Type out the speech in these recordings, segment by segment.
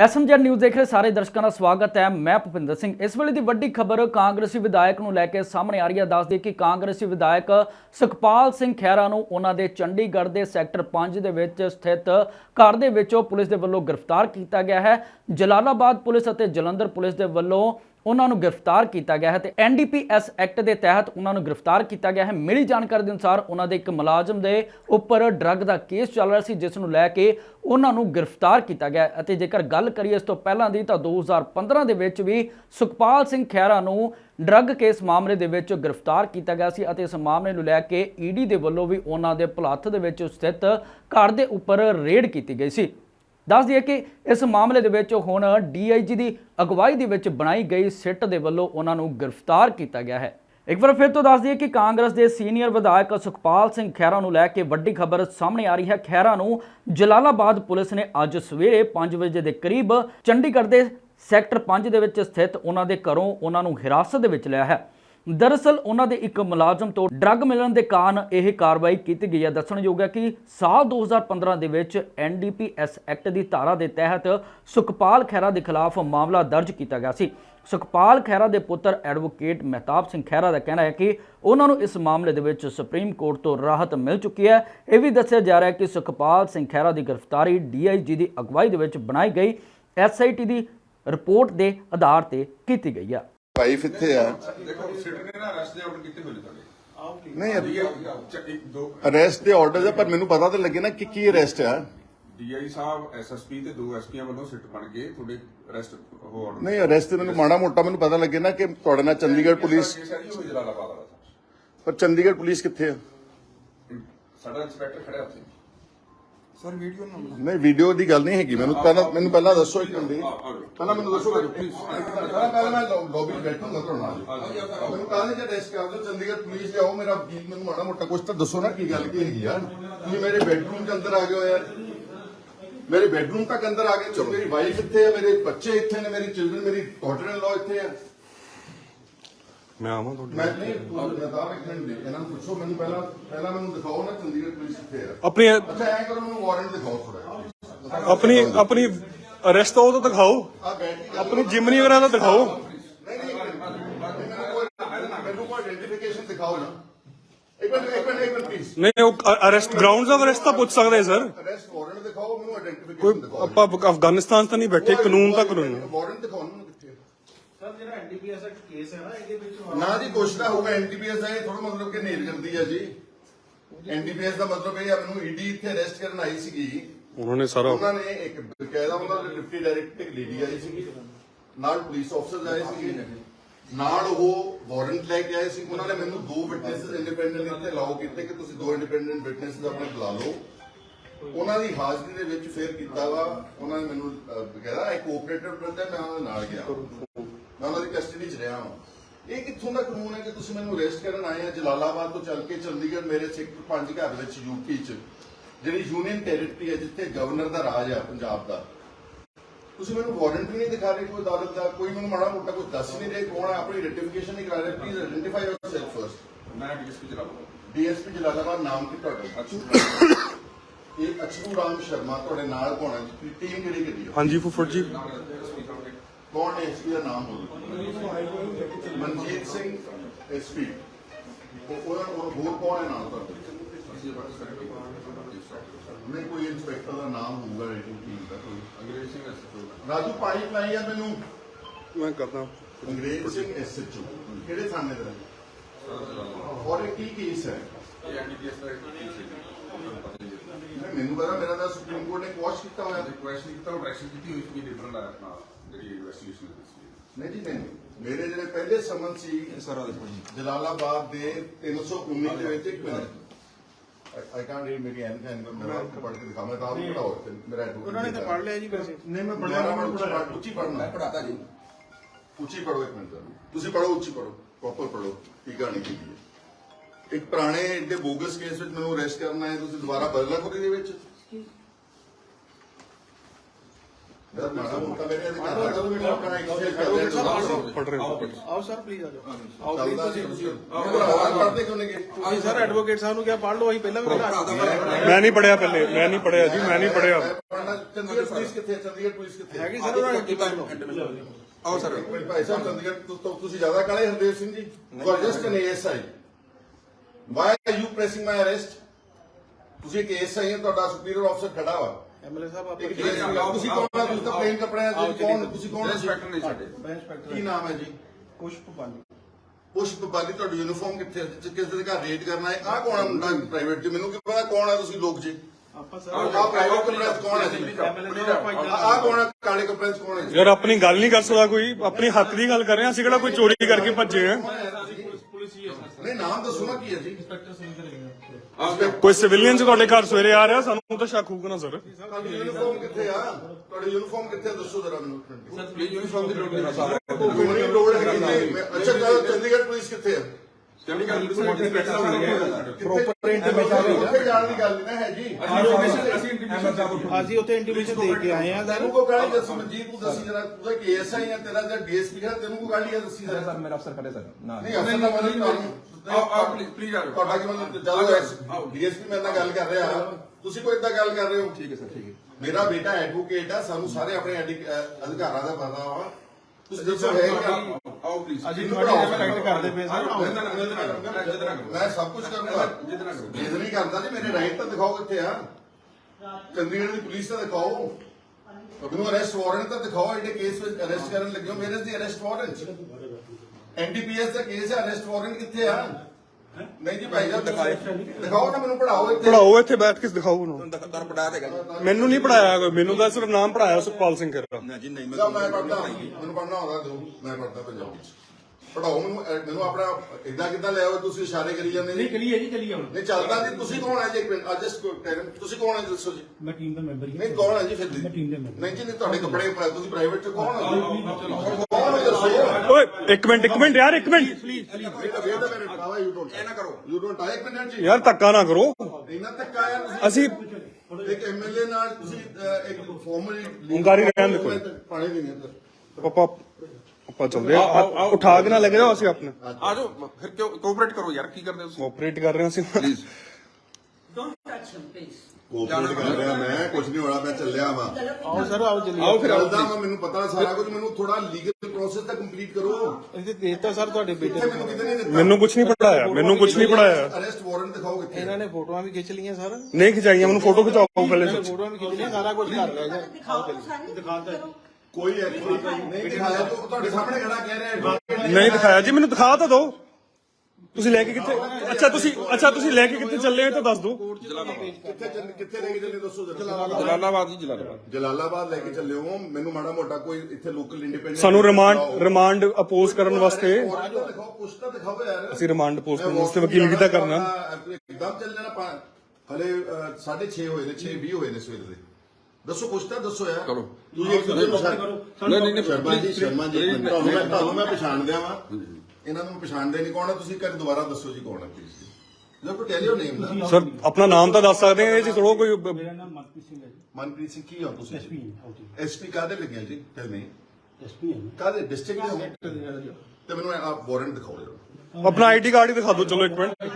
SMZ news ਦੇਖ ਰਹੇ ਸਾਰੇ ਦਰਸ਼ਕਾਂ ਦਾ ਸਵਾਗਤ ਹੈ। ਮੈਂ ਭੁਪਿੰਦਰ ਸਿੰਘ। ਇਸ ਵੇਲੇ ਦੀ ਵੱਡੀ ਖਬਰ ਕਾਂਗਰਸੀ ਵਿਧਾਇਕ ਨੂੰ ਲੈ ਕੇ ਸਾਹਮਣੇ ਆ ਰਹੀ ਹੈ। ਦੱਸਦੀ ਕਿ ਕਾਂਗਰਸੀ ਵਿਧਾਇਕ ਸੁਖਪਾਲ ਸਿੰਘ ਖਹਿਰਾ ਨੂੰ ਉਹਨਾਂ ਦੇ ਚੰਡੀਗੜ੍ਹ ਦੇ ਸੈਕਟਰ 5 ਦੇ ਵਿੱਚ ਸਥਿਤ ਘਰ ਦੇ ਵਿੱਚੋਂ ਪੁਲਿਸ ਦੇ ਵੱਲੋਂ ਗ੍ਰਿਫਤਾਰ ਕੀਤਾ ਗਿਆ ਹੈ। ਜਲਾਲਾਬਾਦ ਪੁਲਿਸ ਅਤੇ ਜਲੰਧਰ ਪੁਲਿਸ ਦੇ ਵੱਲੋਂ ਉਹਨਾਂ ਨੂੰ ਗ੍ਰਿਫਤਾਰ ਕੀਤਾ ਗਿਆ ਹੈ ਤੇ ਐਨਡੀਪੀਐਸ ਐਕਟ ਦੇ ਤਹਿਤ ਉਹਨਾਂ ਨੂੰ ਗ੍ਰਿਫਤਾਰ ਕੀਤਾ ਗਿਆ ਹੈ। ਮਿਲੀ ਜਾਣਕਾਰੀ ਦੇ ਅਨੁਸਾਰ ਉਹਨਾਂ ਦੇ ਇੱਕ ਮੁਲਾਜ਼ਮ ਦੇ ਉੱਪਰ ਡਰੱਗ ਦਾ ਕੇਸ ਚੱਲ ਰਿਹਾ ਸੀ, ਜਿਸ ਨੂੰ ਲੈ ਕੇ ਉਹਨਾਂ ਨੂੰ ਗ੍ਰਿਫਤਾਰ ਕੀਤਾ ਗਿਆ ਅਤੇ ਜੇਕਰ ਗੱਲ ਕਰੀਏ ਇਸ ਤੋਂ ਪਹਿਲਾਂ ਦੀ, ਤਾਂ 2015 ਦੇ ਵਿੱਚ ਵੀ ਸੁਖਪਾਲ ਸਿੰਘ ਖਹਿਰਾ ਨੂੰ ਡਰੱਗ ਕੇਸ ਮਾਮਲੇ ਦੇ ਵਿੱਚ ਗ੍ਰਿਫਤਾਰ ਕੀਤਾ ਗਿਆ ਸੀ ਅਤੇ ਇਸ ਮਾਮਲੇ ਨੂੰ ਲੈ ਕੇ ਈਡੀ ਦੇ ਵੱਲੋਂ ਵੀ ਉਹਨਾਂ ਦੇ ਭੁਲੱਥ ਦੇ ਵਿੱਚ ਸਥਿਤ ਘਰ ਦੇ ਉੱਪਰ ਰੇਡ ਕੀਤੀ ਗਈ ਸੀ। ਦੱਸ ਦਈਏ ਕਿ ਇਸ ਮਾਮਲੇ ਦੇ ਵਿੱਚ ਹੁਣ ਡੀਆਈਜੀ ਦੀ ਅਗਵਾਈ ਦੇ ਵਿੱਚ ਬਣਾਈ ਗਈ ਸਿੱਟ ਦੇ ਵੱਲੋਂ ਉਹਨਾਂ ਨੂੰ ਗ੍ਰਿਫਤਾਰ ਕੀਤਾ ਗਿਆ ਹੈ। ਇੱਕ ਵਾਰ ਫਿਰ ਤੋਂ ਦੱਸ ਦਈਏ ਕਿ ਕਾਂਗਰਸ ਦੇ ਸੀਨੀਅਰ ਵਿਧਾਇਕ ਸੁਖਪਾਲ ਸਿੰਘ ਖਹਿਰਾ ਨੂੰ ਲੈ ਕੇ ਵੱਡੀ ਖਬਰ ਸਾਹਮਣੇ ਆ ਰਹੀ ਹੈ। ਖਹਿਰਾ ਨੂੰ ਜਲਾਲਾਬਾਦ ਪੁਲਿਸ ਨੇ ਅੱਜ ਸਵੇਰੇ 5 ਵਜੇ ਦੇ ਕਰੀਬ ਚੰਡੀਗੜ੍ਹ ਦੇ ਸੈਕਟਰ 5 ਦੇ ਵਿੱਚ ਸਥਿਤ ਉਹਨਾਂ ਦੇ ਘਰੋਂ ਉਹਨਾਂ ਨੂੰ ਹਿਰਾਸਤ ਦੇ ਵਿੱਚ ਲਿਆ ਹੈ। ਦਰਅਸਲ ਉਹਨਾਂ ਦੇ ਇੱਕ ਮੁਲਾਜ਼ਮ ਤੋਂ ਡਰੱਗ ਮਿਲਣ ਦੇ ਕਾਰਨ ਇਹ ਕਾਰਵਾਈ ਕੀਤੀ ਗਈ ਹੈ। ਦੱਸਣਯੋਗ ਹੈ ਕਿ ਸਾਲ 2015 ਦੇ ਵਿੱਚ ਐਨਡੀਪੀਐਸ ਐਕਟ ਦੀ ਧਾਰਾ ਦੇ ਤਹਿਤ ਸੁਖਪਾਲ ਖਹਿਰਾ ਦੇ ਖਿਲਾਫ ਮਾਮਲਾ ਦਰਜ ਕੀਤਾ ਗਿਆ ਸੀ। ਸੁਖਪਾਲ ਖਹਿਰਾ ਦੇ ਪੁੱਤਰ ਐਡਵੋਕੇਟ ਮਹਿਤਾਬ ਸਿੰਘ ਖਹਿਰਾ ਦਾ ਕਹਿਣਾ ਹੈ ਕਿ ਉਹਨਾਂ ਨੂੰ ਇਸ ਮਾਮਲੇ ਦੇ ਵਿੱਚ ਸੁਪਰੀਮ ਕੋਰਟ ਤੋਂ ਰਾਹਤ ਮਿਲ ਚੁੱਕੀ ਹੈ। ਇਹ ਵੀ ਦੱਸਿਆ ਜਾ ਰਿਹਾ ਹੈ ਕਿ ਸੁਖਪਾਲ ਸਿੰਘ ਖਹਿਰਾ ਦੀ ਗ੍ਰਿਫਤਾਰੀ ਡੀਆਈਜੀ ਦੀ ਅਗਵਾਈ ਦੇ ਵਿੱਚ ਬਣਾਈ ਗਈ। ਐਸਆਈਟੀ ਦੀ ਰਿਪੋਰਟ ਦੇ ਆਧਾਰ ਤੇ ਕੀਤੀ ਗਈ ਹੈ। ਵਾਈਫ ਇੱਥੇ ਆ? ਦੇਖੋ ਸਿਟ ਨੇ ਨਾ ਅਰੈਸਟ ਦੇ ਆਰਡਰ ਤੁਹਾਡੇ। ਨਹੀਂ ਦੋ ਅਰੈਸਟ ਦੇ ਆਰਡਰ ਹੈ ਪਰ ਮੈਨੂੰ ਪਤਾ ਤਾਂ ਲੱਗੇ ਨਾ ਕਿ ਕੀ ਅਰੈਸਟ ਆ। ਡੀਆਈ ਸਾਹਿਬ ਐਸਐਸਪੀ ਤੇ ਦੋ ਐਸਪੀਆਂ ਵੱਲੋਂ ਸਿਟ ਬਣ ਕੇ ਤੁਹਾਡੇ ਅਰੈਸਟ ਹੋ ਆਰਡਰ ਨਹੀਂ ਅਰੈਸਟ ਮੈਨੂੰ ਮਾੜਾ ਮੋਟਾ ਮੈਨੂੰ ਪਤਾ ਲੱਗੇ ਨਾ ਕਿ ਤੁਹਾਡੇ ਨਾਲ ਚੰਡੀਗੜ੍ਹ ਪੁਲਿਸ ਪਰ ਚੰਡੀਗੜ੍ਹ ਪੁਲਿਸ ਕਿੱਥੇ ਆ? ਸਾਡਾ ਇੰਸਪੈਕਟਰ ਖੜਿਆ ਉੱਥੇ। ਸਰ ਵੀਡੀਓ ਨਾ ਨਹੀਂ ਵੀਡੀਓ ਦੀ ਗੱਲ ਨਹੀਂ ਹੈਗੀ। ਮੈਨੂੰ ਪਹਿਲਾਂ ਮੈਨੂੰ ਪਹਿਲਾਂ ਦੱਸੋ ਇੱਕ ਮਿੰਟ ਆ- ਆ ਜਾਓ। ਪਹਿਲਾਂ ਮੈਨੂੰ ਦੱਸੋ ਪਲੀਜ਼ ਪਹਿਲਾਂ ਪਹਿਲਾਂ ਮੈਂ ਲੌਬੀ ਬੈਠੂੰਗਾ ਤੁਹਾਡੇ ਨਾਲ। ਮੈਨੂੰ ਕਾਹਦੇ ਚ ਅਰੈਸਟ ਕਰ ਦਿਓ ਚੰਡੀਗੜ੍ਹ ਪੁਲਿਸ ਲਿਆਓ ਮੇਰਾ ਵਕੀਲ ਮੈਨੂੰ ਮਾੜਾ ਮੋਟਾ ਕੁਝ ਤਾਂ ਦੱਸੋ ਨਾ ਕੀ ਗੱਲ ਕੀ ਹੈਗੀ ਯਾਰ ਤੁਸੀਂ ਮੇਰੇ ਬੈਡਰੂਮ ਦੇ ਅੰਦਰ ਆ ਗਏ ਹੋ ਯਾਰ। ਮੇਰੇ ਬੈਡਰੂਮ ਤੱਕ ਅੰਦਰ ਆ ਗਏ। ਚਲੋ ਮੇਰੀ ਵਾਈਫ ਇੱਥੇ ਹੈ ਮੇਰੇ ਬੱਚੇ ਇੱਥੇ ਨੇ ਮੇਰੀ ਚਿਲਡਰਨ ਮੇਰੀ ਡਾਟਰ ਇਨ ਲਾਅ ਇੱਥੇ ਹੈ ਮੈਂ ਆਵਾਂ ਤੁਹਾਡੇ ਮੈਂ ਨਹੀਂ ਮੈਂ ਤਾਂ ਇੱਕ ਮਿੰਟ ਦੇ ਇਹਨਾਂ ਨੂੰ ਪੁੱਛੋ ਮੈਨੂੰ ਪਹਿਲਾਂ ਪਹਿਲਾਂ ਮੈਨੂੰ ਦਿਖਾਓ ਨਾ ਚੰਡੀਗੜ੍ਹ ਪੁਲਿਸ ਕਿੱਥੇ ਹੈ ਆਪਣੀ ਅੱਛਾ ਐਂ ਕਰੋ ਮੈਨੂੰ ਵਾਰੰਟ ਦਿਖਾਓ ਥੋੜਾ ਆਪਣੀ ਆਪਣੀ ਅਰੈਸਟ ਉਹ ਤਾਂ ਦਿਖਾਓ। ਆ। ਆਪਣੀ ਜਿਮਨੀ ਵਗੈਰਾ ਤਾਂ ਦਿਖਾਓ। ਨਹੀਂ ਨਹੀਂ ਮੈਨੂੰ ਕੋਈ ਆਇਡੈਂਟੀਫਿਕੇਸ਼ਨ ਦਿਖਾਓ ਨਾ। ਇੱਕ ਮਿੰਟ ਇੱਕ ਮਿੰਟ ਇੱਕ ਮਿੰਟ ਪਲੀਜ਼ ਨਹੀਂ ਉਹ ਅਰੈਸਟ ਗਰਾਊਂਡਸ ਆਫ ਅਰੈਸਟ ਤਾਂ ਪੁੱਛ ਸਕਦੇ ਸਰ ਅਰੈਸਟ ਵਾਰੰਟ ਦਿਖਾਓ ਮੈਨੂੰ ਆਇਡੈਂਟੀਫਿਕੇਸ਼ਨ ਦਿਖਾਓ। ਆਪਾਂ ਅਫਗਾਨਿਸਤਾਨ ਤਾਂ ਨਹੀਂ ਬੈਠੇ ਕਾਨੂੰਨ ਤਾਂ ਕਾਨੂੰਨ। ਵਾਰੰਟ ਦਿਖਾਓ ਨਾ ਮੈਨੂੰ ਕਿੱਥੇ। ਸਰ ਜਿਹੜਾ ਐਨਡੀਪੀਐਸ ਐਕਟ ਕੇਸ ਹੈ ਨਾ ਇਹਦੇ ਵਿੱਚ ਨਾ ਜੀ ਕੁਛ ਤਾਂ ਹੋਊਗਾ ਐਨਡੀਪੀਐਸ ਹੈ ਥੋੜਾ ਮਤਲਬ ਕਿ ਨੇਲ ਕਰਦੀ ਹੈ ਜੀ। ਐਨਡੀਪੀਐਸ ਦਾ ਮਤਲਬ ਇਹ ਆ ਮੈਨੂੰ ਈਡੀ ਇੱਥੇ ਅਰੈਸਟ ਕਰਨ ਆਈ ਸੀਗੀ। ਉਹਨਾਂ ਨੇ ਸਾਰਾ ਉਹਨਾਂ ਨੇ ਇੱਕ ਬਕਾਇਦਾ ਉਹਨਾਂ ਦੇ ਡਿਪਟੀ ਡਾਇਰੈਕਟਰ ਇੱਕ ਲੇਡੀ ਆਈ ਸੀਗੀ। ਨਾਲ ਪੁਲਿਸ ਅਫਸਰਸ ਆਏ ਸੀਗੇ। ਨਾਲ ਉਹ ਵਾਰੰਟ ਲੈ ਕੇ ਆਏ ਸੀ। ਉਹਨਾਂ ਨੇ ਮੈਨੂੰ ਦੋ ਵਿਟਨੈਸਸ ਇੰਡੀਪੈਂਡੈਂਟਲੀ ਇੱਥੇ ਅਲਾਉ ਕੀਤੇ ਕਿ ਤੁਸੀਂ ਦੋ ਇੰਡੀਪੈਂਡੈਂਟ ਵਿਟਨੈਸਸ ਆਪਣੇ ਬੁਲਾ ਲਓ। ਉਹਨਾਂ ਦੀ ਹਾਜ਼ਰੀ ਦੇ ਵਿੱਚ ਫੇਰ ਕੀਤਾ ਵਾ। ਉਹਨਾਂ ਨੇ ਮੈਨੂੰ ਅਹ, ਬਕਾਇਦਾ ਇੱਕ ਕੋਆਪਰੇਟਰ ਬੰਦਾ ਮੈਂ ਉਹਨਾਂ ਦੇ ਨਾਲ ਗਿਆ। ਮੈਂ ਉਹਨਾਂ ਦੀ ਕਸਟਡੀ 'ਚ ਰਿਹਾ ਹਾਂ ਇਹ ਕਿੱਥੋਂ ਦਾ ਕਾਨੂੰਨ ਹੈ ਕਿ ਤੁਸੀਂ ਮੈਨੂੰ ਅਰੈਸਟ ਕਰਨ ਆਏ ਆ ਜਲਾਲਾਬਾਦ ਤੋਂ ਚੱਲ ਕੇ ਚੰਡੀਗੜ੍ਹ ਮੇਰੇ ਸੈਕਟਰ 5 ਘਰ ਵਿੱਚ ਯੂਪੀ 'ਚ ਜਿਹੜੀ ਯੂਨੀਅਨ ਟੈਰੀਟਰੀ ਹੈ ਜਿੱਥੇ ਗਵਰਨਰ ਦਾ ਰਾਜ ਆ ਪੰਜਾਬ ਦਾ। ਤੁਸੀਂ ਮੈਨੂੰ ਵਾਰੰਟ ਵੀ ਨਹੀਂ ਦਿਖਾ ਰਹੇ ਕੋਈ ਅਦਾਲਤ ਦਾ ਕੋਈ ਮੈਨੂੰ ਮਾੜਾ ਮੋਟਾ ਕੁਝ ਦੱਸ ਹੀ ਨਹੀਂ ਰਹੇ ਕੌਣ ਹੈ ਆਪਣੀ ਆਇਡੈਂਟੀਫਿਕੇਸ਼ਨ ਨਹੀਂ ਕਰਾ ਰਹੇ ਪਲੀਜ਼ ਆਇਡੈਂਟੀਫਾਈ ਯੋਰਸੈਲਫ ਫਰਸਟ ਮੈਂ ਡੀਐਸਪੀ ਜਲਾਲਾਬਾਦ। ਡੀਐਸਪੀ ਜਲਾਲਾਬਾਦ ਨਾਮ ਕੀ ਤੁਹਾਡਾ? ਅੱਛਾ। ਇਹ ਅਛਰੂ ਰਾਮ ਸ਼ਰਮਾ ਤੁਹਾਡੇ ਨਾਲ ਕੌਣ ਹੈ? ਟੀਮ ਕਿਹੜੀ ਕਿਹੜੀ ਹੈ ਹਾਂਜੀ ਫੁੱਫੜ ਜੀ। ਕੌਣ ਐਸਪੀ ਦਾ ਨਾਮ ਹੋਵੇ ਮਨਜੀਤ ਸਿੰਘ ਐਸਪੀ ਉਹ ਉਹ ਉਹ ਹੋਰ ਕੌਣ ਹੈ ਨਾਮ ਤੁਹਾਡਾ? ਨਹੀਂ ਕੋਈ ਇੰਸਪੈਕਟਰ ਦਾ ਨਾਮ ਹੋਊਗਾ ਰੇਟਿੰਗ ਟੀਮ ਦਾ ਕੋਈ। ਅੰਗਰੇਜ਼ ਸਿੰਘ ਐਸਐਸਪੀ ਰਾਜੂ ਪਾਣੀ ਪਲਾਈ ਯਾਰ ਮੈਨੂੰ। ਮੈਂ ਕਰਦਾ। ਅੰਗਰੇਜ਼ ਸਿੰਘ ਐਸਐਚਓ ਕਿਹੜੇ ਥਾਣੇ ਦਾ? ਇਹ ਕੀ ਕੇਸ ਹੈ? ਇਹ ਐਨਡੀਪੀਐਸ ਦਾ ਕੇਸ ਹੈ ਮੈਨੂੰ ਪਤਾ ਮੇਰਾ ਤਾਂ ਸੁਪਰੀਮ ਕੋਰਟ ਨੇ ਕੁਐਸ਼ ਕੀਤਾ ਹੋਇਆ। ਰਿਕੁਐਸਟ ਕੀਤਾ ਉਹ ਐਕਸ਼ਨ ਕੀਤੀ ਹੋਈ ਸੀ ਡਿਫਰੈਂਟ ਆ ਆਪਣਾ ਜਿਹੜੀ ਇਨਵੈਸਟੀਗੇਸ਼ਨ ਹੈ ਸੀ ਨਹੀਂ ਜੀ ਨਹੀਂ। ਮੇਰੇ ਜਿਹੜੇ ਪਹਿਲੇ ਸਮਨ ਸੀ ਜਲਾਲਾਬਾਦ ਦੇ 319 ਦੇ ਵਿੱਚ ਇੱਕ ਮਿੰਟ। ਆਈ ਕੈਨਟ ਰੀਡ ਮੇਰੀ ਐਨ ਕੈਨ ਮੈਂ ਆਪ ਪੜ੍ਹ ਕੇ ਦਿਖਾ ਮੈਂ ਤਾਂ ਆਪ ਹੀ ਪੜਾਓ ਮੇਰਾ advocate ਉਹਨਾਂ ਨੇ ਤਾਂ ਪੜ੍ਹ ਲਿਆ ਜੀ ਵੈਸੇ। ਨਹੀਂ ਮੈਂ ਪੜਿਆ ਮੈਂ ਪੜ੍ਹਾ ਉੱਚੀ ਪੜ੍ਹਨਾ। ਮੈਂ ਪੜਾਤਾ ਜੀ। ਉੱਚੀ ਪੜੋ ਇੱਕ ਮਿੰਟ ਤੁਸੀਂ ਪੜੋ ਉੱਚੀ ਪੜੋ ਪ੍ਰੋਪਰ ਪੜੋ ਕੀ ਕਹਾਣੀ ਕੀ ਹੈ? ਇੱਕ ਪੁਰਾਣੇ ਏਡੇ ਬੋਗਸ ਕੇਸ ਵਿੱਚ ਮੈਨੂੰ ਅਰੈਸਟ ਕਰਨਾ ਹੈ ਤੁਸੀਂ ਦੁਬਾਰਾ ਬਦਲਾ ਖੋਰੀ ਦੇ ਵਿੱਚ ਯਾਰ ਮਾੜਾ ਮੋਟਾ ਮੇਰੇ ਅਧਿਕਾਰ ਦਾ ਤੁਸੀਂ ਮੇਰਾ ਆਪਣਾ ਐਕਸਰਸਾਈਜ਼ ਕਰ ਰਹੇ ਹੋ ਪੜ ਰਹੇ ਹੋ ਆਓ ਸਰ ਪਲੀਜ਼ ਆ ਜਾਓ ਆਓ ਪਲੀਜ਼ ਤੁਸੀਂ ਤੁਸੀਂ ਪੜ੍ਹਦੇ ਸਰ ਐਡਵੋਕੇਟ ਸਾਹਿਬ ਨੂੰ ਕਿਹਾ ਪੜ੍ਹ ਲਓ ਅਸੀਂ ਪਹਿਲਾਂ ਵੀ ਪੜ੍ਹਾ ਮੈਂ ਨਹੀਂ ਪੜਿਆ ਪਹਿਲੇ ਮੈਂ ਨਹੀਂ ਪੜਿਆ ਜੀ ਮੈਂ ਨਹੀਂ ਪੜਿਆ ਚੰਡੀਗੜ੍ਹ ਪੁਲਿਸ ਕਿੱਥੇ ਚੰਡੀਗੜ੍ਹ ਪੁਲਿਸ ਕਿੱਥੇ ਹੈਗੀ ਸਰ ਉਹਨਾਂ ਆਓ ਸਰ ਭਾਈ ਸਾਹਿਬ ਚੰਡੀਗੜ੍ਹ ਤੋਂ- ਤੋਂ ਤੁਸੀਂ ਜ਼ਿਆਦਾ ਕਾਲੇ Hardev Singh ji you are just an ASI why are you pressing my arrest ਤੁਸੀਂ ਇੱਕ ਏਐਸਆਈ ਹੈ ਤੁਹਾਡਾ ਸੁਪੀਰੀਅਰ ਅਫਸਰ ਖੜਾ ਵਾ ਐਮਐਲਏ ਸਾਹਿਬ ਆਪਾਂ ਤੁਸੀਂ ਕੌਣ ਹੋ ਤੁਸੀਂ ਤਾਂ ਪਲੇਨ ਕੱਪੜਿਆਂ ਚ ਕੌਣ ਤੁਸੀਂ ਕੌਣ ਹੋ? ਜੀ? ਇੰਸਪੈਕਟਰ ਨਹੀਂ ਸਾਡੇ ਮੈਂ ਕੀ ਨਾਮ ਹੈ ਜੀ? ਪੁਸ਼ਪ ਪਾਲੀ। ਪੁਸ਼ਪ ਬਾਲੀ ਤੁਹਾਡੀ ਯੂਨੀਫਾਰਮ ਕਿੱਥੇ ਹੈ? ਕਿਸ ਦੇ ਘਰ ਰੇਡ ਕਰਨਾ ਹੈ? ਆਹ ਕੌਣ ਮੁੰਡਾ ਪ੍ਰਾਈਵੇਟ ਚ? ਮੈਨੂੰ ਕੀ ਪਤਾ ਕੌਣ ਹੈ ਤੁਸੀਂ ਲੋਕ ਜੀ। ਆਪਾਂ ਆਹ ਸਰ ਪ੍ਰਾਈਵੇਟ ਕੱਪੜਿਆਂ ਚ ਕੌਣ ਹੈ ਜੀ? ਐਮਐਲਏ ਸਾਹਿਬ ਆਪਾਂ ਆਹ ਆਹ ਕੌਣ ਹੈ ਕਾਲੇ ਕੱਪੜਿਆਂ ਚ ਕੌਣ ਹੈ ਜੀ? ਯਾਰ ਆਪਣੀ ਗੱਲ ਨਹੀਂ ਕਰ ਸਕਦਾ ਕੋਈ। ਆਪਣੀ ਹੱਕ ਦੀ ਗੱਲ ਕਰ ਰਹੇ ਹਾਂ। ਅਸੀਂ ਕਿਹੜਾ ਕੋਈ ਚੋਰੀ ਕਰਕੇ ਭੱਜੇ ਆ ਨਹੀਂ ਨਾਮ ਦੱਸੋ ਨਾ ਕੀ ਹੈ ਜੀ। ਕੋਈ ਸਿਵਿਲੀਅਨ ਚ ਤੁਹਾਡੇ ਘਰ ਸਵੇਰੇ ਆ ਰਿਹਾ? ਸਾਨੂੰ ਤਾਂ ਸ਼ੱਕ ਹੋਊਗਾ ਨਾ ਸਰ ਤੁਹਾਡੀ ਯੂਨੀਫਾਰਮ ਕਿੱਥੇ ਆ? ਤੁਹਾਡੀ ਯੂਨੀਫਾਰਮ ਕਿੱਥੇ ਆ? ਦੱਸੋ ਜਰਾ ਮੈਨੂੰ। ਸਰ ਯੂਨੀਫਾਰਮ ਦੀ ਲੋੜ ਨਹੀਂ। ਸਰ ਕੋਈ ਲੋੜ ਹੈ ਕਿੱਥੇ ਮੈਂ- ਅੱਛਾ ਚੰਡੀਗੜ੍ਹ ਪੁਲਿਸ ਕਿੱਥੇ ਹੈ ਚੰਡੀਗੜ੍ਹ ਪੁਲਿਸ ਦੇ ਇੰਸਪੈਕਟਰ ਸਾਹਿਬ ਨੇ ਪ੍ਰੋਪਰ ਇੰਟੀਮੇਸ਼ਨ ਉੱਥੇ ਜਾਣ ਦੀ ਗੱਲ ਨਹੀਂ ਨਾ ਹੈ ਜੀ। ਅਸੀਂ ਇੰਟੀਮੇਸ਼ਨ ਸਾਹਿਬ ਅਸੀਂ ਉੱਥੇ ਇੰਟੀਮੇਸ਼ਨ ਦੇ ਕੇ ਆਏ ਆ ਤੈਨੂੰ ਕੋ ਗਾਲੀ ਦੱਸ ਮਨਜੀਤ ਤੂੰ ਦੱਸੀ ਜਰਾ ਤੂੰ ਤਾਂ ਕੇਸ ਆਈ ਹੈ ਤੇਰਾ ਜਿਹੜਾ ਡੀਐਸਪੀ ਹੈ ਤੈਨੂੰ ਕੋ ਗਾਲੀ ਹੈ ਦੱਸੀ ਜਰਾ। ਮੇਰਾ ਅਫਸਰ ਖੜੇ ਸਰ। ਨਾ। ਨਹੀਂ ਅਫਸਰ ਦਾ ਮਤਲਬ ਤੁਹਾਨੂੰ ਆਓ ਆਓ ਪਲੀਜ਼ ਪਲੀਜ਼ ਆ ਜਾਓ। ਤੁਹਾਡਾ ਕੀ ਮਤਲਬ? ਜਦੋਂ ਡੀਐਸਪੀ ਮੇਰੇ ਨਾਲ ਗੱਲ ਕਰ ਰਿਹਾ ਤੁਸੀਂ ਕੋਈ ਇਦਾਂ ਗੱਲ ਕਰ ਰਹੇ ਹੋ? ਠੀਕ ਹੈ ਸਰ ਠੀਕ ਹੈ। ਮੇਰਾ ਬੇਟਾ ਐਡਵੋਕੇਟ ਆ ਸਾਨੂੰ ਸਾਰੇ ਆਪਣੇ ਅਧਿਕਾਰਾਂ ਦਾ ਪਤਾ ਵਾ। ਤੁਸੀਂ ਦੱਸੋ ਹੈ ਕਿ ਆਓ ਪਲੀਜ਼ ਅਸੀਂ ਤੁਹਾਡੀ ਰਿਸਪੈਕਟ ਕਰਦੇ ਪਏ ਸਰ। ਜਿੱਦਾਂ ਨਾ ਜਿੱਦਾਂ ਨਾ ਜਿੱਦਾਂ ਨਾ ਮੈਂ ਸਭ ਕੁਝ ਕਰੂੰਗਾ ਜਿੱਦਾਂ ਨਾ ਕਰੋ। ਜਿੱਦ ਨਹੀਂ ਕਰਦਾ ਜੀ ਮੇਰੇ ਰਾਈਟ ਤਾਂ ਦਿਖਾਓ ਕਿੱਥੇ ਆ। ਚੰਡੀਗੜ੍ਹ ਦੀ ਪੁਲਿਸ ਤਾਂ ਦਿਖਾਓ। ਮੈਨੂੰ ਅਰੈਸਟ ਵਾਰੰਟ ਤਾਂ ਦਿਖਾਓ ਜਿਹੜੇ ਕੇਸ ਵਿੱਚ ਅਰੈਸਟ ਕਰਨ ਲੱਗੇ ਹੋ। ਮੇਰੇ ਦੀ ਅਰੈਸਟ ਵਾਰੰਟ ਐਨਡੀਪੀਐਸ ਦਾ ਕੇਸ ਹੈ ਅਰੈਸਟ ਵਾਰੰਟ ਕਿੱਥੇ ਆ? ਨਹੀਂ ਜੀ ਭਾਈ ਸਾਹਿਬ ਦਿਖਾਏ ਦਿਖਾਓ ਨਾ ਮੈਨੂੰ ਪੜਾਓ ਇੱਥੇ। ਪੜਾਓ ਇੱਥੇ ਬੈਠ ਕੇ ਦਿਖਾਓ ਉਹਨੂੰ। ਦਰ ਪੜਾ ਦੇਗਾ ਮੈਨੂੰ ਨਹੀਂ ਪੜਾਇਆ ਕੋਈ ਮੈਨੂੰ ਤਾਂ ਸਿਰਫ ਨਾਮ ਪੜਾਇਆ ਸੁਖਪਾਲ ਸਿੰਘ ਜਾਂ ਮੈਂ ਪੜਦਾ ਮੈਨੂੰ ਪੜਨਾ ਆਉਂਦਾ ਦੋ ਮੈਂ ਪੜਦਾ ਪੰਜਾਬੀ ਪੜਾਓ ਮੈਨੂੰ ਅਹ ਮੈਨੂੰ ਆਪਣਾ ਇਦਾਂ ਕਿਦਾਂ ਲਿਆ ਹੋਇਆ ਤੁਸੀਂ ਇਸ਼ਾਰੇ ਕਰੀ ਜਾਂਦੇ ਨਹੀਂ ਚਲੀਏ ਜੀ ਚਲੀਏ ਹੁਣ। ਨਹੀਂ ਚੱਲਦਾ ਜੀ ਤੁਸੀਂ ਕੌਣ ਹੈ ਜੀ ਇੱਕ ਮਿੰਟ? ਜਸਟ ਤੁਸੀਂ ਕੌਣ ਹੈ ਜੀ ਦੱਸੋ ਜੀ? ਮੈਂ ਟੀਮ ਦਾ ਮੈਂਬਰ ਹੀ ਨਹੀਂ ਕੌਣ ਹੈ ਜੀ ਫਿਰ ਮੈਂ ਟੀਮ ਦੇ ਮੈਂਬਰ ਨਹੀਂ ਜੀ ਨਹੀਂ ਤੁਹਾਡੇ ਕੱਪੜੇ ਪ੍ਰਾ- ਤੁਸੀਂ ਪ੍ਰਾਈਵੇਟ ਚ ਕੌਣ ਹੋ ਜੀ? ਕੌਣ ਹੈ ਦੱਸੋ? ਓਏ ਇੱਕ ਮਿੰਟ ਇੱਕ ਮਿੰਟ ਯਾਰ ਇੱਕ ਮਿੰਟ। ਵੇਟ ਵੇਟ ਮਿੰਟ ਬਾਬਾ ਯੂ ਡੋਨਟ ਇਹ ਨਾ ਕਰੋ। ਯੂ ਡੋਨਟ ਟਾਈ ਇੱਕ ਮਿੰਟ ਜੀ। ਯਾਰ ਧੱਕਾ ਨਾ ਕਰੋ। ਇੰਨਾ ਤੱਕ ਆਇਆ ਤੁਸੀਂ। ਅਸੀਂ ਇੱਕ ਐਮਐਲਏ ਨਾਲ ਤੁਸੀਂ ਅਹ, ਇੱਕ ਫਾਰਮਲ ਹੰਕਾਰੀ ਰਹਿਣ ਦੇ ਕੋਈ। ਪਾਣੀ ਨਹੀਂ ਅੰਦਰ। ਪਾਪਾ ਆਪਾਂ ਚੱਲਦੇ ਆ ਉਠਾ ਕੇ ਨਾ ਲੱਗ ਜਾਓ ਅਸੀਂ ਆਪਣੇ। ਆ ਜਾਓ ਫਿਰ ਕਿਉਂ ਕੋਆਪਰੇਟ ਕਰੋ ਯਾਰ ਕੀ ਕਰਦੇ ਹੋ ਤੁਸੀਂ? ਕੋਆਪਰੇਟ ਕਰ ਰਹੇ ਹਾਂ ਅਸੀਂ। ਪਲੀਜ਼ ਕੋਆਪਰੇਟ ਕਰ ਰਿਹਾ ਮੈਂ ਕੁਝ ਨਹੀਂ ਹੋਣਾ ਮੈਂ ਚੱਲਿਆ ਵਾ। ਆਓ ਸਰ ਆਓ ਚਲੀਏ ਆਓ ਫਿਰ ਆਓ ਚੱਲਦਾ ਵਾ ਮੈਨੂੰ ਪਤਾ ਸਾਰਾ ਕੁਝ ਮੈਨੂੰ ਥੋੜਾ ਲੀਗਲ ਪ੍ਰੋਸੈਸ ਤਾਂ ਕੰਪਲੀਟ ਕਰੋ। ਅਸੀਂ ਦੇਤਾ ਸਰ ਤੁਹਾਡੇ ਬੇਟੇ ਕਿੱਥੇ ਮੈਨੂੰ ਕਿਤੇ ਨਹੀਂ ਦਿੱਤਾ? ਮੈਨੂੰ ਕੁਝ ਨਹੀਂ ਪੜਾਇਆ ਮੈਨੂੰ ਕੁਝ ਨਹੀਂ ਪੜਾਇਆ ਅਰੈਸਟ ਵਾਰੰਟ ਦਿਖਾਓ ਕਿੱਥੇ ਇਹਨਾਂ ਨੇ ਫੋਟੋਆਂ ਵੀ ਖਿੱਚ ਲਈਆਂ ਸਰ। ਨਹੀਂ ਖਿਚਾਈਆਂ ਮੈਨੂੰ ਫੋਟੋ ਖਿਚਾਓ ਪਹਿਲੇ ਫੋਟੋਆਂ ਵੀ ਖਿੱਚ ਲਈਆਂ ਸਾਰਾ ਕੁਝ ਕਰ ਲਿਆ ਜੀ। ਕੋਈ ਨਹੀਂ। ਦਿਖਾਇਆ ਤੂੰ ਤੁਹਾਡੇ ਸਾਹਮਣੇ ਖੜਾ ਕਹਿ ਰਿਹਾ ਹੈ। ਨਹੀਂ ਦਿਖਾਇਆ ਜੀ ਮੈਨੂੰ ਦਿਖਾ ਤਾਂ ਦਿਓ। ਤੁਸੀਂ ਲੈ ਕੇ ਕਿੱਥੇ ਅੱਛਾ ਤੁਸੀਂ ਅੱਛਾ ਤੁਸੀਂ ਲੈ ਕੇ ਕਿੱਥੇ ਚੱਲੇ ਹੋ ਤਾਂ ਦੱਸ ਦਿਓ। ਕਿੱਥੇ ਚੱਲ- ਕਿੱਥੇ ਲੈ ਕੇ ਚੱਲੇ ਦੱਸੋ ਜਰਾ। ਜਲਾਲਾਬਾਦ। ਜੀ ਜਲਾਲਾਬਾਦ। ਜਲਾਲਾਬਾਦ ਲੈ ਕੇ ਚੱਲੇ ਹੋ। ਮੈਨੂੰ ਮਾੜਾ ਮੋਟਾ ਕੋਈ ਇੱਥੇ ਲੋਕਲ ਇੰਡੀਪੈਂਡੈਂਟ ਸਾਨੂੰ ਰਿਮਾਂਡ ਰਿਮਾਂਡ ਅਪੋਜ਼ ਕਰਨ ਵਾਸਤੇ ਵਾਰੰਟ ਤਾਂ ਦਿਖਾਓ ਕੁਛ ਤਾਂ ਦਿਖਾਓ ਯਾਰ। ਅਸੀਂ ਰਿਮਾਂਡ ਅਪੋਜ਼ ਕਰਨ ਵਾਸਤੇ ਵਕੀਲ ਕਿਤਾ ਕਰਨਾ। ਇੱਕਦਮ ਚੱਲ ਜਾਣਾ ਪਾ- ਹਲੇ 6:30 ਹੋਏ ਨੇ 6:20 ਹੋਏ ਨੇ ਸਵੇਰ ਦੇ। ਦੱਸੋ ਕੁਛ ਤਾਂ ਦੱਸੋ ਯਾਰ। ਕਰੋ। ਤੁਸੀਂ ਇੱਕ ਦੂਜੇ ਨੂੰ ਪਛਾਣ ਨਹੀਂ ਨਹੀਂ ਨਹੀਂ ਸ਼ਰਮਾ ਜੀ ਸ਼ਰਮਾ ਜੀ ਤੁਹਾਨੂੰ ਮੈਂ ਤੁਹਾਨੂੰ ਮੈਂ ਪਛਾਣਦਿਆ ਵਾਂ। ਇਹਨਾਂ ਨੂੰ ਪਛਾਣਦੇ ਨਹੀਂ ਕੌਣ ਹੈ ਤੁਸੀਂ ਕਰ ਦੁਬਾਰਾ ਦੱਸੋ ਜੀ ਕੌਣ ਹੈ ਪਲੀਜ਼ ਜਦ ਕੋ ਟੈਲ ਯੋਰ ਨੇਮ ਨਾ ਸਰ ਆਪਣਾ ਨਾਮ ਤਾਂ ਦੱਸ ਸਕਦੇ ਆ ਇਹ ਚ ਥੋੜਾ ਕੋਈ ਮੇਰਾ ਨਾਮ ਮਨਪ੍ਰੀਤ ਸਿੰਘ ਹੈ ਜੀ। ਮਨਪ੍ਰੀਤ ਸਿੰਘ ਕੀ ਹੋ ਤੁਸੀਂ? ਐਸਪੀ ਐਸਪੀ ਕਾਦੇ ਲੱਗਿਆ ਜੀ? ਟੈਲ ਮੀ ਐਸਪੀ ਹੈ। ਕਾਦੇ ਡਿਸਟ੍ਰਿਕਟ ਦੇ ਹੋ? ਤੇ ਮੈਨੂੰ ਆਪ ਵਾਰੰਟ ਦਿਖਾਓ ਜਰਾ। ਆਪਣਾ ਆਈਡੀ ਕਾਰਡ ਹੀ ਦਿਖਾ ਦਿਓ ਚਲੋ ਇੱਕ ਮਿੰਟ। ਜੀ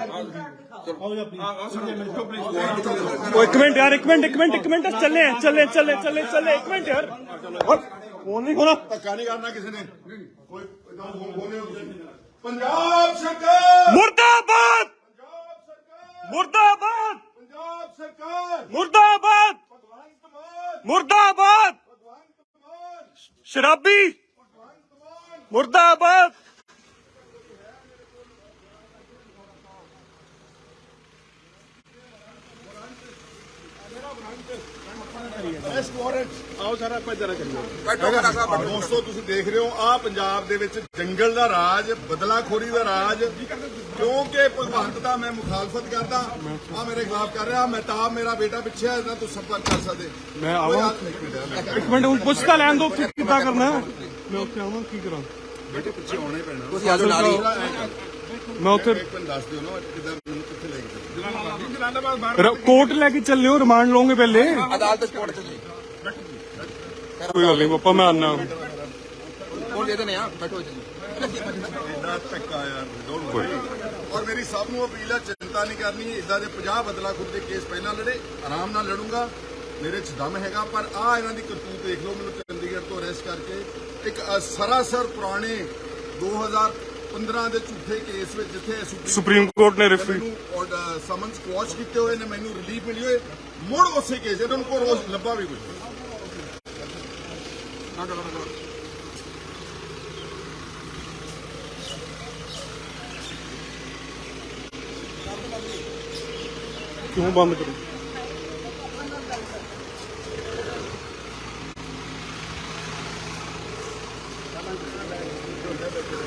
ਉਹ ਇੱਕ ਮਿੰਟ ਯਾਰ ਇੱਕ ਮਿੰਟ ਇੱਕ ਮਿੰਟ ਇੱਕ ਮਿੰਟ। ਚੱਲੇ ਚੱਲੇ ਚੱਲੇ ਚੱਲੇ ਚੱਲੇ ਇੱਕ ਮਿੰਟ ਯਾਰ। ਫੋਨ ਨਹੀਂ ਹੋਣਾ ਧੱਕਾ ਨਹੀਂ ਕਰਨਾ ਕਿਸੇ ਨੇ। ਕੋਈ ਇਦਾਂ ਤੁਸੀਂ। ਪੰਜਾਬ ਸਰਕਾਰ! ਮੁਰਦਾਬਾਦ! ਪੰਜਾਬ ਸਰਕਾਰ! ਮੁਰਦਾਬਾਦ! ਪੰਜਾਬ ਸਰਕਾਰ! ਮੁਰਦਾਬਾਦ! ਭਗਵੰਤ ਮਾਨ! ਮੁਰਦਾਬਾਦ! ਭਗਵੰਤ ਮਾਨ! ਸ਼ਰਾਬੀ! ਭਗਵੰਤ ਮਾਨ! ਮੁਰਦਾਬਾਦ! ਅਰੈਸਟ ਵਾਰੰਟ ਆਓ ਸਰ ਆਪਾਂ ਜਰਾ ਚੱਲੀਏ। ਬੈਠੋ ਮੇਰਾ ਸਾਹਿਬ ਦੋਸਤੋ ਤੁਸੀਂ ਦੇਖ ਰਹੇ ਹੋ ਆ ਪੰਜਾਬ ਦੇ ਵਿੱਚ ਜੰਗਲ ਦਾ ਰਾਜ ਬਦਲਾਖੋਰੀ ਦਾ ਰਾਜ। ਕਿਉਂਕਿ ਭਗਵੰਤ ਦਾ ਮੈਂ ਮੁਖਾਲਫਤ ਕਰਦਾ ਆ ਮੇਰੇ ਖਿਲਾਫ ਕਰ ਰਿਹਾ ਮਹਿਤਾਬ ਮੇਰਾ ਬੇਟਾ ਪਿੱਛੇ ਹੈ ਇਹਨਾਂ ਤੋਂ ਸੰਪਰਕ ਕਰ ਸਕਦੇ। ਮੈਂ ਆਵਾਂ। ਇੱਕ ਮਿੰਟ ਹੁਣ ਪੁੱਛ ਤਾਂ ਲੈਣ ਦੋ ਕਿੱਦਾਂ ਕਰਨਾ? ਮੈਂ ਉੱਥੇ ਆਵਾਂ ਕੀ ਕਰਾਂ? ਬੇਟੇ ਪਿੱਛੇ ਆਉਣਾ ਹੀ ਪੈਣਾ। ਤੁਸੀਂ ਆ ਜਾਓ ਨਾਲ ਹੀ। ਮੈਂ ਉੱਥੇ ਇੱਕ ਮਿੰਟ ਦੱਸ ਦਿਓ ਨਾ ਕਿਦਾਂ ਲੈ ਕੇ ਚੱਲੇ ਕੋਰਟ ਲੈ ਕੇ ਚੱਲਿਓ ਰਿਮਾਂਡ ਲਓਗੇ ਪਹਿਲੇ? ਅਦਾਲਤ ਚ ਕੋਰਟ ਚ ਜੀ। ਕੋਈ ਗੱਲ ਨਹੀਂ ਪਾਪਾ ਮੈਂ ਆਨਾ। ਕੋਲ ਦੇ ਦੇਣੇ ਆ ਬੈਠੋ ਜੀ। ਇੰਨਾ ਧੱਕਾ ਯਾਰ ਡੋਂਟ ਵਰੀ ਔਰ ਮੇਰੀ ਸਭ ਨੂੰ ਅਪੀਲ ਹੈ ਚਿੰਤਾ ਨਹੀਂ ਕਰਨੀ ਇਦਾਂ ਦੇ 50 ਬਦਲਾ ਖੁਦ ਦੇ ਕੇਸ ਪਹਿਲਾਂ ਲੜੇ ਆਰਾਮ ਨਾਲ ਲੜੂੰਗਾ। ਮੇਰੇ 'ਚ ਦਮ ਹੈਗਾ ਪਰ ਆ ਇਹਨਾਂ ਦੀ ਕਰਤੂਤ ਦੇਖ ਲਓ ਮੈਨੂੰ ਚੰਡੀਗੜ੍ਹ ਤੋਂ ਅਰੈਸਟ ਕਰਕੇ ਇੱਕ ਸਰਾਸਰ ਪੁਰਾਣੇ 2015 ਦੇ ਝੂਠੇ ਕੇਸ ਵਿੱਚ ਜਿੱਥੇ ਸੁਪਰੀਮ ਕੋਰਟ ਨੇ ਰਿਫਿਊ ਮੈਨੂੰ ਸਮਨਸ ਕੁਆਸ਼ ਕੀਤੇ ਹੋਏ ਨੇ ਮੈਨੂੰ ਰਿਲੀਫ ਮਿਲੀ ਹੋਏ ਮੁੜ ਉਸੇ ਕੇਸ ਇਹਨਾਂ ਨੂੰ ਕੋਈ ਰੋਜ਼ ਲੱਭਾ ਵੀ ਕੁਝ ਕਿਉਂ ਬੰਦ ਕਰੂ?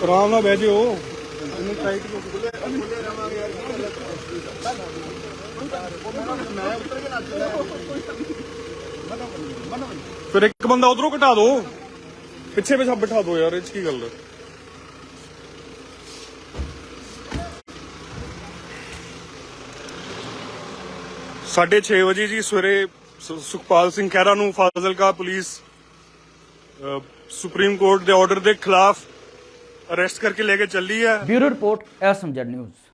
ਆਰਾਮ ਨਾਲ ਬਹਿ ਜਿਓ। ਇਹਨੂੰ ਟਾਈਟ ਫਿਰ ਇੱਕ ਬੰਦਾ ਉਧਰੋਂ ਘਟਾ ਦਿਓ ਪਿੱਛੇ ਪਿੱਛੇ ਬਿਠਾ ਦਿਓ ਯਾਰ, ਇਹ 'ਚ ਕੀ ਗੱਲ ਹੈ ਸਾਢੇ ਛੇ ਵਜੇ ਜੀ ਸਵੇਰੇ ਸੁਖਪਾਲ ਸਿੰਘ ਖਹਿਰਾ ਨੂੰ ਫਾਜ਼ਿਲਕਾ ਪੁਲਿਸ ਸੁਪਰੀਮ ਕੋਰਟ ਦੇ ਆਰਡਰ ਦੇ ਖਿਲਾਫ ਅਰੈਸਟ ਕਰਕੇ ਲੈ ਕੇ ਚੱਲੀ ਹੈ ਬਿਊਰੋ ਰਿਪੋਰਟ ਐਸਐਮਜੈਡ ਨਿਊਜ਼।